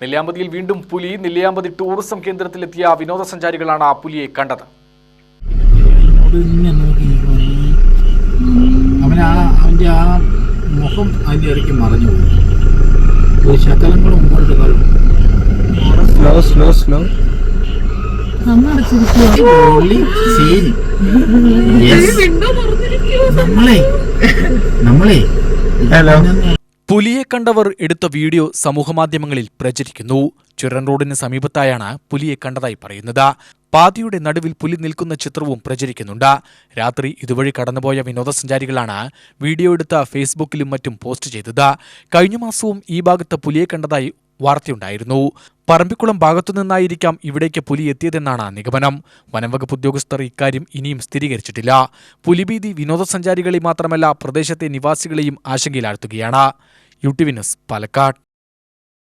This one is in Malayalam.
നെല്ലിയാമ്പതിയിൽ വീണ്ടും പുലി നെല്ലിയാമ്പതി ടൂറിസം കേന്ദ്രത്തിലെത്തിയ വിനോദസഞ്ചാരികളാണ് ആ പുലിയെ കണ്ടത്. അവൻ ആ അവന്റെ ആ മുഖം അതിന്റെ ഇടയ്ക്ക് മറഞ്ഞു പോയി. ഒരു ശകലം കൂടെ മുമ്പോട്ട് കാലും slow slow slow Only seen. Yes. നമ്മളെ നമ്മളെ. ഹലോ പുലിയെ കണ്ടവർ എടുത്ത വീഡിയോ സമൂഹമാധ്യമങ്ങളിൽ പ്രചരിക്കുന്നു. ചുരൻ റോഡിന് സമീപത്തായാണ് പുലിയെ കണ്ടതായി പറയുന്നത്. പാതിയുടെ നടുവിൽ പുലി നിൽക്കുന്ന ചിത്രവും പ്രചരിക്കുന്നുണ്ട്. രാത്രി ഇതുവഴി കടന്നുപോയ വിനോദസഞ്ചാരികളാണ് വീഡിയോ എടുത്ത ഫേസ്ബുക്കിലും മറ്റും പോസ്റ്റ് ചെയ്തത്. കഴിഞ്ഞ മാസവും ഈ ഭാഗത്ത് പുലിയെ കണ്ടതായി വാർത്തയുണ്ടായിരുന്നു. പറമ്പിക്കുളം ഭാഗത്തുനിന്നായിരിക്കാം ഇവിടേക്ക് പുലി എത്തിയതെന്നാണ് നിഗമനം. വനംവകുപ്പ് ഉദ്യോഗസ്ഥർ ഇക്കാര്യം ഇനിയും സ്ഥിരീകരിച്ചിട്ടില്ല. പുലിഭീതി വിനോദസഞ്ചാരികളെ മാത്രമല്ല പ്രദേശത്തെ നിവാസികളെയും ആശങ്കയിലാഴ്ത്തുകയാണ്. യു ടി വിനസ് പാലക്കാട്.